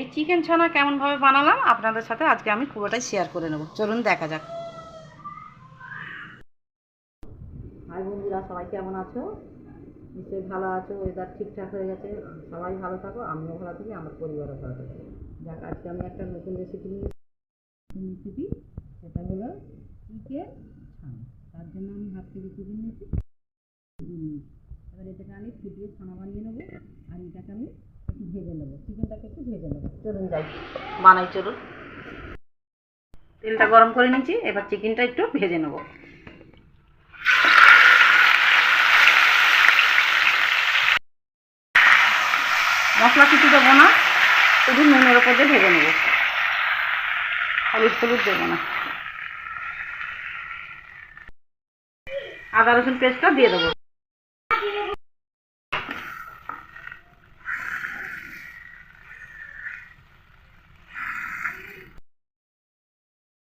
এই চিকেন ছানা কেমনভাবে বানালাম আপনাদের সাথে আজকে আমি পুরোটাই শেয়ার করে নেব। চলুন দেখা যাক। হাই বন্ধুরা, সবাই কেমন আছো? নিশ্চয়ই ভালো আছো ওয়েদার ঠিকঠাক হয়ে গেছে, সবাই ভালো থাকো, আমিও ভালো থাকি, আমার পরিবারও ভালো থাকে। যাক, আজকে আমি একটা নতুন রেসিপি রেসিপি সেটা হলো চিকেন ছানা। তার জন্য আমি হাফ কেজি চিকেন নিয়েছি। এবার এটাকে আমি ফুটিয়ে ছানা বানিয়ে নেব আর এটাকে আমি একটু ভেজে নেব চিকেনটাকে একটু ভেজে নেব বানাই চলুন। তেলটা গরম করে নিয়েছি, এবার চিকেনটা একটু ভেজে নেব। মশলা কিছু দেবো না, শুধু নুনের ওপর দিয়ে ভেজে নেব। হলুদ হলুদ দেবো না। আদা রসুন পেস্টটা দিয়ে দেবো।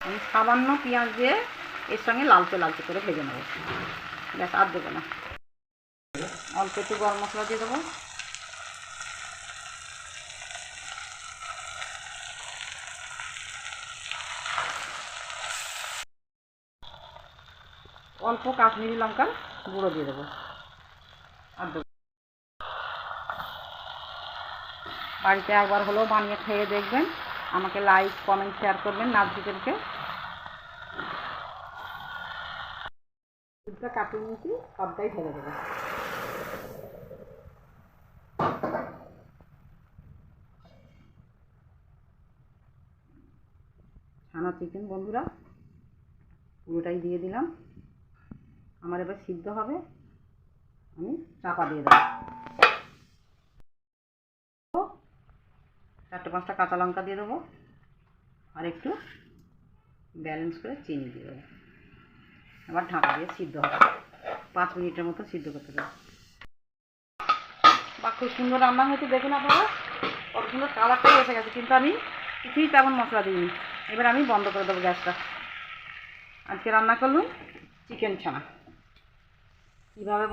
আমি সামান্য পেঁয়াজ দিয়ে এর সঙ্গে লালচে লালচে করে ভেজে নেব। ব্যাস, আর দেবো না। অল্প একটু গরম মশলা দিয়ে দেবো। অল্প কাশ্মীরি লঙ্কার গুঁড়ো দিয়ে দেবো। আর দেবো বাড়িতে একবার হলেও বানিয়ে খেয়ে দেখবেন। আমাকে লাইক কমেন্ট শেয়ার করবেন দুধটা কাটিয়ে নিয়েছি, সবটাই দেবো। ছানা চিকেন বন্ধুরা, পুরোটাই দিয়ে দিলাম। আমার এবার সিদ্ধ হবে, আমি চাপা দিয়ে দেবো। চারটে পাঁচটা কাঁচা লঙ্কা দিয়ে দেবো। আর একটু ব্যালেন্স করে চিনি দিয়ে দেবো। আবার ঢাকা দিয়ে সিদ্ধ হবে। পাঁচ মিনিটের মতো সিদ্ধ করতে দেবো। বা খুব সুন্দর রান্না হয়েছে, দেখুন আপনারা। কত সুন্দর কালারটাই এসে গেছে, কিন্তু আমি কিছুই তেমন মশলা দিইনি। এবার আমি বন্ধ করে দেবো গ্যাসটা। আজকে রান্না করলুম চিকেন ছানা। কীভাবে